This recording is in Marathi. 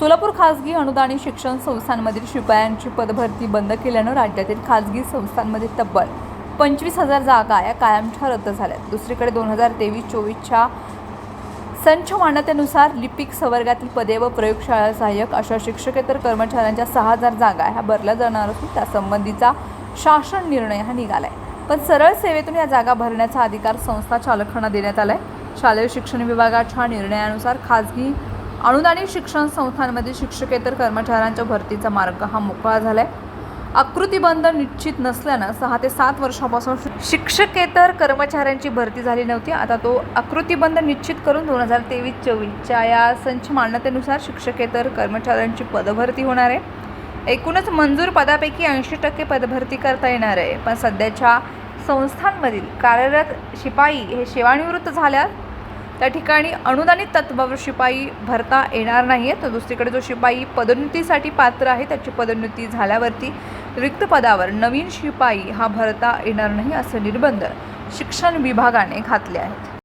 सोलापूर खासगी अनुदानित शिक्षण संस्थांमधील शिपायांची पदभरती बंद केल्यानं राज्यातील खासगी संस्थांमध्ये तब्बल पंचवीस हजार जागा या कायमच्या रद्द झाल्या दुसरीकडे दोन हजार तेवीस चोवीसच्या संच मान्यतेनुसार लिपिक संवर्गातील पदे व प्रयोगशाळा सहाय्यक अशा शिक्षकेतर कर्मचाऱ्यांच्या सहा हजार जागा ह्या भरल्या जाणार असून त्यासंबंधीचा शासन निर्णय हा निघाला आहे पण सरळ सेवेतून या जागा भरण्याचा अधिकार संस्था चालकांना देण्यात आला आहे शालेय शिक्षण विभागाच्या निर्णयानुसार खाजगी अनुदानित शिक्षण संस्थांमध्ये शिक्षकेतर कर्मचाऱ्यांच्या भरतीचा मार्ग हा मोकळा झालाय. आकृतीबंध निश्चित नसल्यानं सहा ते सात वर्षापासून शिक्षकेतर कर्मचाऱ्यांची भरती झाली नव्हती. आता तो आकृतीबंध निश्चित करून दोन हजार तेवीस चोवीसच्या या संच मान्यतेनुसार शिक्षकेतर कर्मचाऱ्यांची पदभरती होणार आहे. एकूणच मंजूर पदापैकी ऐंशी टक्के पदभरती करता येणार आहे. पण सध्याच्या संस्थांमधील कार्यरत शिपाई हे सेवानिवृत्त झाल्यास त्या ठिकाणी अनुदानित तत्वावर शिपाई भरता येणार नाही आहे तर दुसरीकडे जो शिपाई पदोन्नतीसाठी पात्र आहे त्याची पदोन्नती झाल्यावरती रिक्त पदावर नवीन शिपाई हा भरता येणार नाही असे निर्बंध शिक्षण विभागाने घातले आहेत.